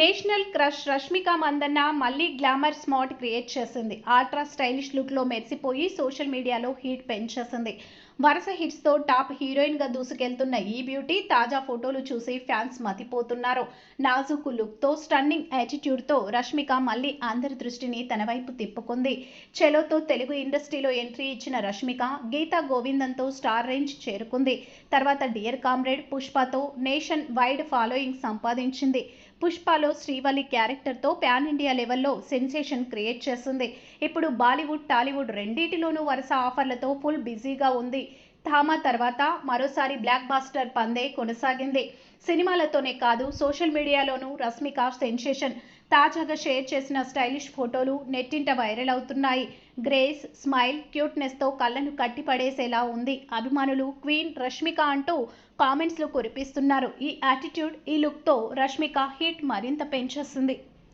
National crush Rashmika Mandanna మళ్ళీ glamour smart create చేసింది. Ultra stylish లుక్లో మెరిసిపోయి సోషల్ మీడియాలో హీట్ పెంచేసింది. వరుస హిట్స్తో టాప్ హీరోయిన్గా దూసుకెళ్తున్న ఈ బ్యూటీ తాజా ఫోటోలు చూసి ఫ్యాన్స్ మతిపోతున్నారు. నాజుకు లుక్తో స్టన్నింగ్ యాటిట్యూడ్తో రష్మిక మళ్ళీ అందరి దృష్టిని తన వైపు తిప్పుకుంది. చెలోతో తెలుగు ఇండస్ట్రీలో ఎంట్రీ ఇచ్చిన రష్మిక గీతా గోవిందంతో స్టార్ రేంజ్ చేరుకుంది. తర్వాత డియర్ కామ్రేడ్ పుష్పతో నేషన్ వైడ్ ఫాలోయింగ్ సంపాదించింది. పుష్పలో శ్రీవల్లి క్యారెక్టర్తో పాన్ ఇండియా లెవెల్లో సెన్సేషన్ క్రియేట్ చేసింది ఇప్పుడు బాలీవుడ్ టాలీవుడ్ రెండింటిలోనూ వరుస ఆఫర్లతో ఫుల్ బిజీగా ఉంది. థామా తర్వాత మరోసారి బ్లాక్ బాస్టర్ పందే కొనసాగింది. సినిమాలతోనే కాదు సోషల్ మీడియాలోనూ రష్మిక సెన్సేషన్. తాజాగా షేర్ చేసిన స్టైలిష్ ఫోటోలు నెట్టింట వైరల్ అవుతున్నాయి. గ్రేస్ స్మైల్ క్యూట్నెస్తో కళ్ళను కట్టిపడేసేలా ఉంది. అభిమానులు క్వీన్ రష్మిక అంటూ కామెంట్స్లో కురిపిస్తున్నారు. ఈ యాటిట్యూడ్ ఈ లుక్తో రష్మిక హిట్ మరింత పెంచేస్తుంది